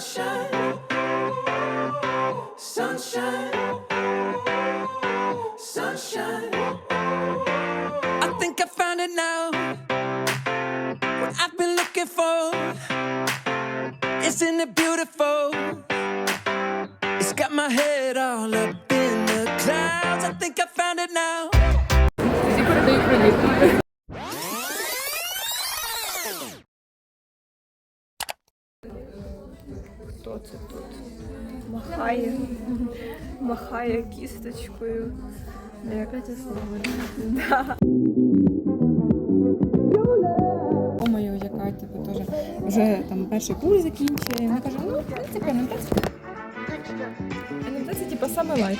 sunshine, sunshine, sunshine. I think I found it now. What I've been looking for. Isn't it beautiful? It's got my head all up in the clouds. I think I found it now. Хто це тут? Махає, махає кісточкою. Яка це слово? Мою, яка типу теж вже там перший курс закінчує. Вона каже, ну в принципі, НМТ це типу саме лайф.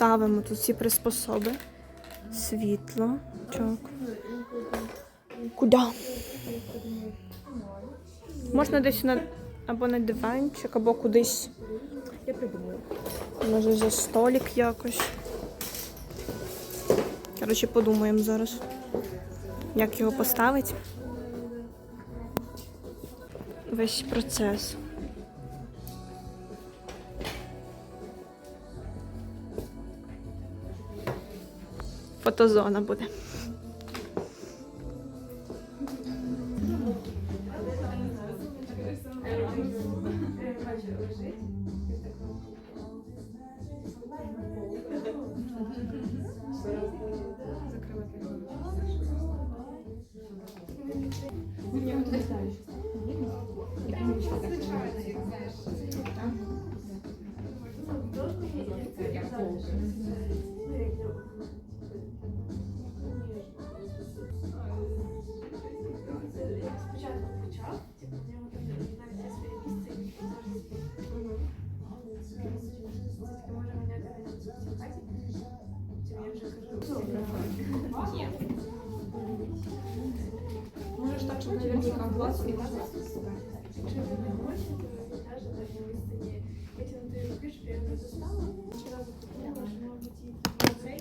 Ставимо тут всі приспособи. Світло. Чок. Куди? Можна десь на або на диванчик, або кудись. Я придумала. Може за столик якось. Коротше, подумаємо зараз, як його поставити. Весь процес. Фотозона буде. а глаз не можна Чи ви не можете, даже на вистані витягнути руки, щоб я не застала? Вчора закупила, що може і цей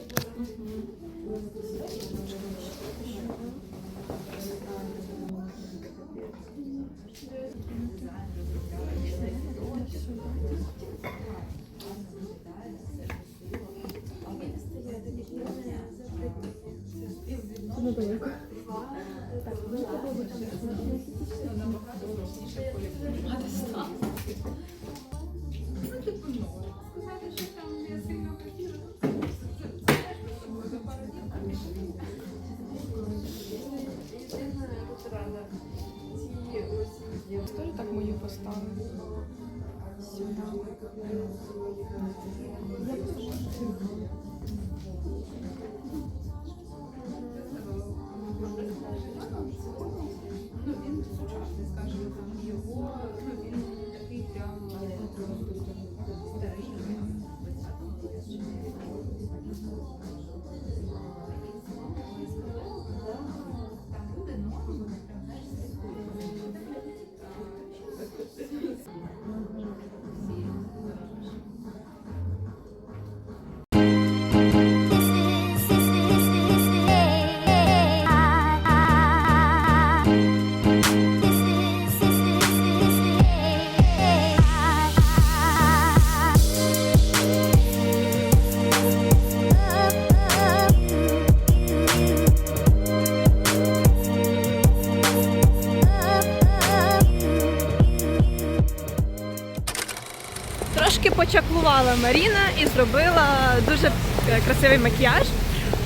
Thank you. Теж почаклувала Маріна і зробила дуже е, красивий макіяж.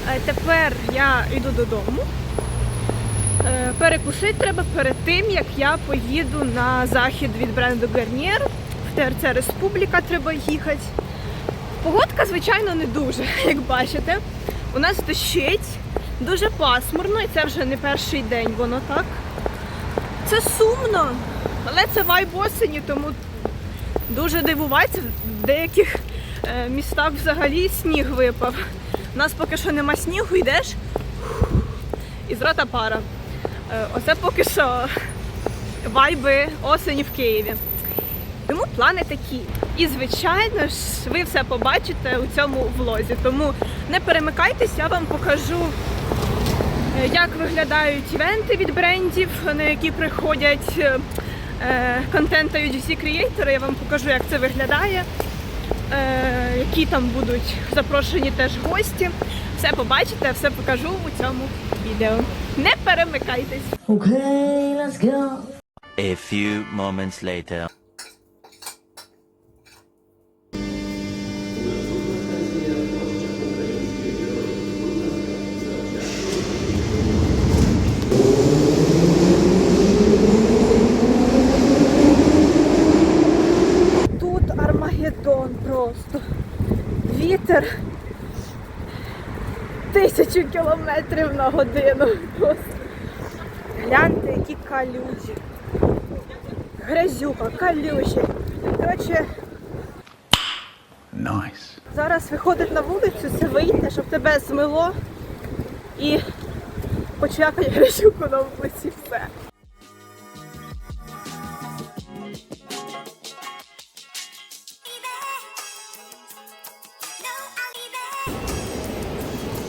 Е, Тепер я йду додому. Е, Перекусити треба перед тим, як я поїду на захід від бренду Garnier. В ТРЦ Республіка треба їхати. Погодка, звичайно, не дуже, як бачите. У нас дощить, дуже пасмурно, і це вже не перший день воно так. Це сумно, але це вайб осені, тому дуже дивуватися. В деяких е, містах взагалі сніг випав. У нас поки що нема снігу, йдеш і з рота пара. Е, Оце поки що вайби осені в Києві. Тому плани такі. І звичайно ж, ви все побачите у цьому влозі. Тому не перемикайтесь, я вам покажу, е, як виглядають івенти від брендів, на які приходять е, е, контент та UGC Creator, Я вам покажу, як це виглядає, е, які там будуть запрошені теж гості. Все побачите, все покажу у цьому відео. Не перемикайтесь. Okay, let's go. A few moments later. Вітер тисячу кілометрів на годину. Просто. Гляньте, які калюжі. Грязюка, калюжі. Коротше, Nice. зараз виходить на вулицю, це вийти, щоб тебе змило і почакає грязюку на вулиці все.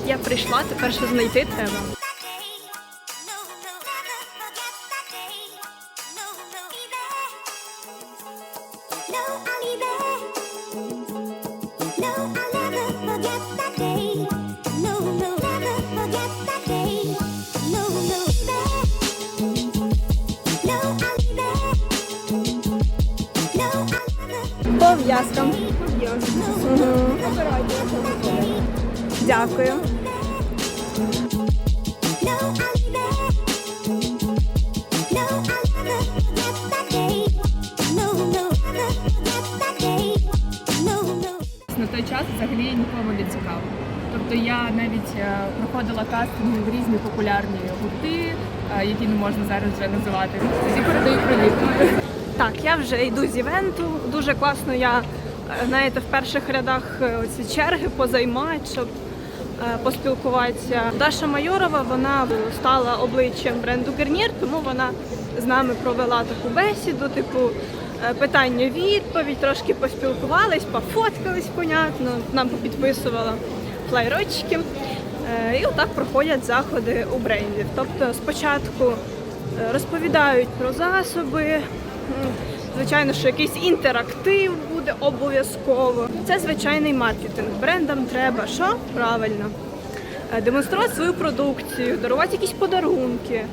Я прийшла, тепер що знайти треба. Пов'язка. Дякую. Тобто я навіть е, проходила кастинги в різні популярні гурти, е, які не можна зараз вже називати. Тоді передаю привіт. Так, я вже йду з івенту. Дуже класно. Я е, знаєте, в перших рядах ці черги позаймати, щоб поспілкуватися. Даша Майорова вона стала обличчям бренду Garnier, тому вона з нами провела таку бесіду, типу е, питання-відповідь, трошки поспілкувались, пофоткались, понятно, нам попідписувала флайрочки. Е, І отак проходять заходи у брендів. Тобто спочатку е, розповідають про засоби. Звичайно, що якийсь інтерактив буде обов'язково. Це звичайний маркетинг. Брендам треба що? Правильно. Е, Демонструвати свою продукцію, дарувати якісь подарунки.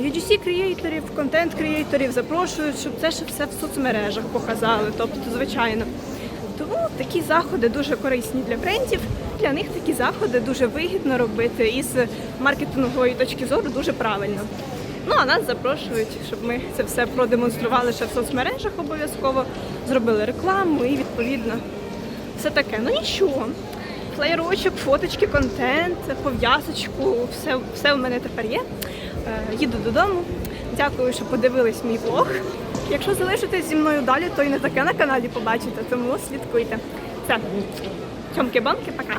UGC креаторів, контент креаторів запрошують, щоб це ще все в соцмережах показали. Тобто, звичайно. Тому такі заходи дуже корисні для брендів. Для них такі заходи дуже вигідно робити і з маркетингової точки зору дуже правильно. Ну а нас запрошують, щоб ми це все продемонстрували ще в соцмережах обов'язково, зробили рекламу і відповідно все таке. Ну нічого. Флеєрочок, фоточки, контент, пов'язочку, все, все в мене тепер є. Е, їду додому. Дякую, що подивились мій влог. Якщо залишитесь зі мною далі, то і не таке на каналі побачите, тому слідкуйте. Все, цьомки-бомки, пока.